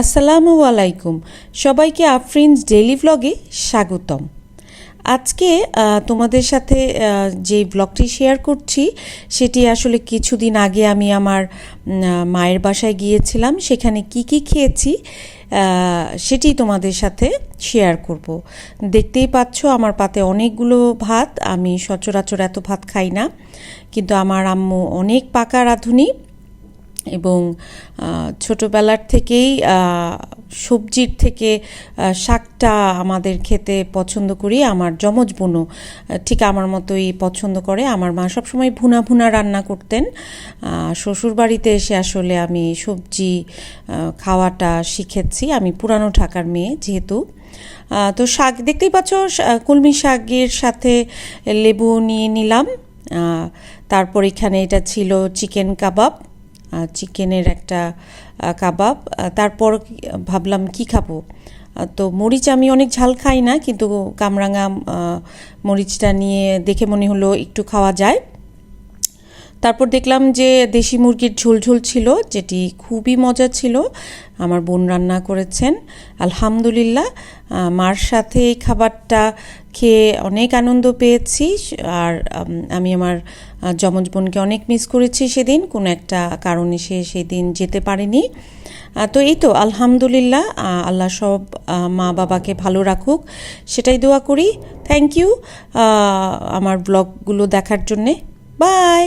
আসসালামু আলাইকুম। সবাইকে আফরিনস ডেইলি ভ্লগে স্বাগতম। আজকে তোমাদের সাথে যে ব্লগটি শেয়ার করছি, সেটি আসলে কিছুদিন আগে আমি আমার মায়ের বাসায় গিয়েছিলাম। সেখানে কি কি খেয়েছি সেটি তোমাদের সাথে শেয়ার করব। দেখতেই পাচ্ছ, আমার পাতে অনেকগুলো ভাত। আমি সচরাচর এত ভাত খাই না। কিন্তু আমার আম্মু অনেক পাকা রাঁধুনি। এবং ছোটবেলার থেকেই সবজির থেকে শাকটা আমাদের খেতে পছন্দ করি। আমার যমজ বোনও ঠিক আমার মতোই পছন্দ করে। আমার মা সবসময় ভুনা ভুনা রান্না করতেন। আহ, শ্বশুরবাড়িতে এসে আসলে আমি সবজি খাওয়াটা শিখেছি। আমি পুরানো ঢাকার মেয়ে যেহেতু। তো শাক দেখতেই পাচ্ছ কলমি শাকের সাথে লেবু নিয়ে নিলাম। তারপর এখানে এটা ছিল চিকেন কাবাব। চিকেনের একটা কাবাব। তারপর ভাবলাম কি খাব? তো মরিচ আমি অনেক ঝাল খাই না, কিন্তু কামরাঙা মরিচটা নিয়ে দেখে মনে হলো একটু খাওয়া যায়। তারপর দেখলাম যে দেশি মুরগির ঝোল ঝোল ছিল, যেটি খুবই মজা ছিল। আমার বোন রান্না করেছেন। আলহামদুলিল্লাহ মার সাথে এই খাবারটা খেয়ে অনেক আনন্দ পেয়েছি। আর আমি আমার যমজ বোনকে অনেক মিস করেছি সেদিন। কোনো একটা কারণে সে সেদিন যেতে পারেনি। তো এই তো, আলহামদুলিল্লাহ আল্লাহ সব মা বাবাকে ভালো রাখুক। সেটাই দোয়া করি। থ্যাংক ইউ আমার ব্লগগুলো দেখার জন্যে। বাই